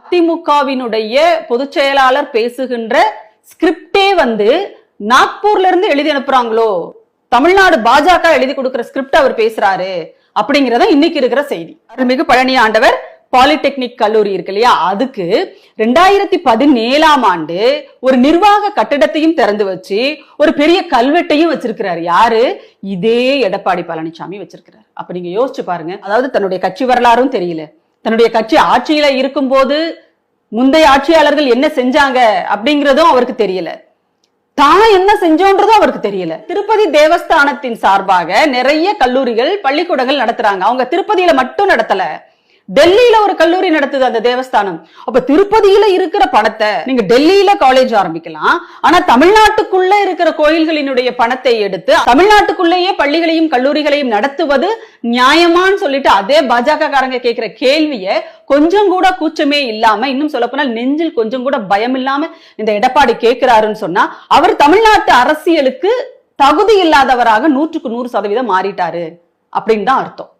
அதிமுகவினுடைய பொதுச் செயலாளர் பேசுகின்ற ஸ்கிரிப்டே வந்து நாக்பூர்ல இருந்து எழுதி அனுப்புறாங்களோ? தமிழ்நாடு பாஜக எழுதி கொடுக்கிற ஸ்கிரிப்ட் அவர் பேசுறாரு அப்படிங்கறத இன்னைக்கு இருக்கிற செய்தி. அருள்மிகு பழனி ஆண்டவர் பாலிடெக்னிக் கல்லூரி இருக்கு இல்லையா? அதுக்கு ரெண்டாயிரத்தி பதினேழாம் ஆண்டு ஒரு நிர்வாக கட்டிடத்தையும் திறந்து வச்சு ஒரு பெரிய கல்வெட்டையும் வச்சிருக்கிறாரு. யாரு? இதே எடப்பாடி பழனிசாமி வச்சிருக்கிறாரு. அப்ப நீங்க யோசிச்சு பாருங்க. அதாவது தன்னுடைய கட்சி வரலாறும் தெரியல. தன்னுடைய கட்சி ஆட்சியில இருக்கும்போது முந்தைய ஆட்சியாளர்கள் என்ன செஞ்சாங்க அப்படிங்கறதும் அவருக்கு தெரியல. தான் என்ன செஞ்சோன்றதும் அவருக்கு தெரியல. திருப்பதி தேவஸ்தானத்தின் சார்பாக நிறைய கல்லூரிகள் பள்ளிக்கூடங்கள் நடத்துறாங்க. அவங்க திருப்பதியில மட்டும் நடத்தல. டெல்லியில ஒரு கல்லூரி நடத்துது அந்த தேவஸ்தானம். அப்ப திருப்பதியில இருக்கிற பணத்தை நீங்க டெல்லியில காலேஜ் ஆரம்பிக்கலாம். ஆனா தமிழ்நாட்டுக்குள்ள இருக்கிற கோயில்களினுடைய பணத்தை எடுத்து தமிழ்நாட்டுக்குள்ளேயே பள்ளிகளையும் கல்லூரிகளையும் நடத்துவது நியாயமான்னு சொல்லிட்டு அதே பாஜக காரங்க கேட்கிற கேள்விய கொஞ்சம் கூட கூச்சமே இல்லாம இன்னும் சொல்ல போனால் நெஞ்சில் கொஞ்சம் கூட பயம் இல்லாம இந்த எடப்பாடி கேட்கிறாருன்னு சொன்னா அவர் தமிழ்நாட்டு அரசியலுக்கு தகுதி இல்லாதவராக நூற்றுக்கு நூறு சதவீதம் மாறிட்டாரு. அப்படின்னு தான் அர்த்தம்.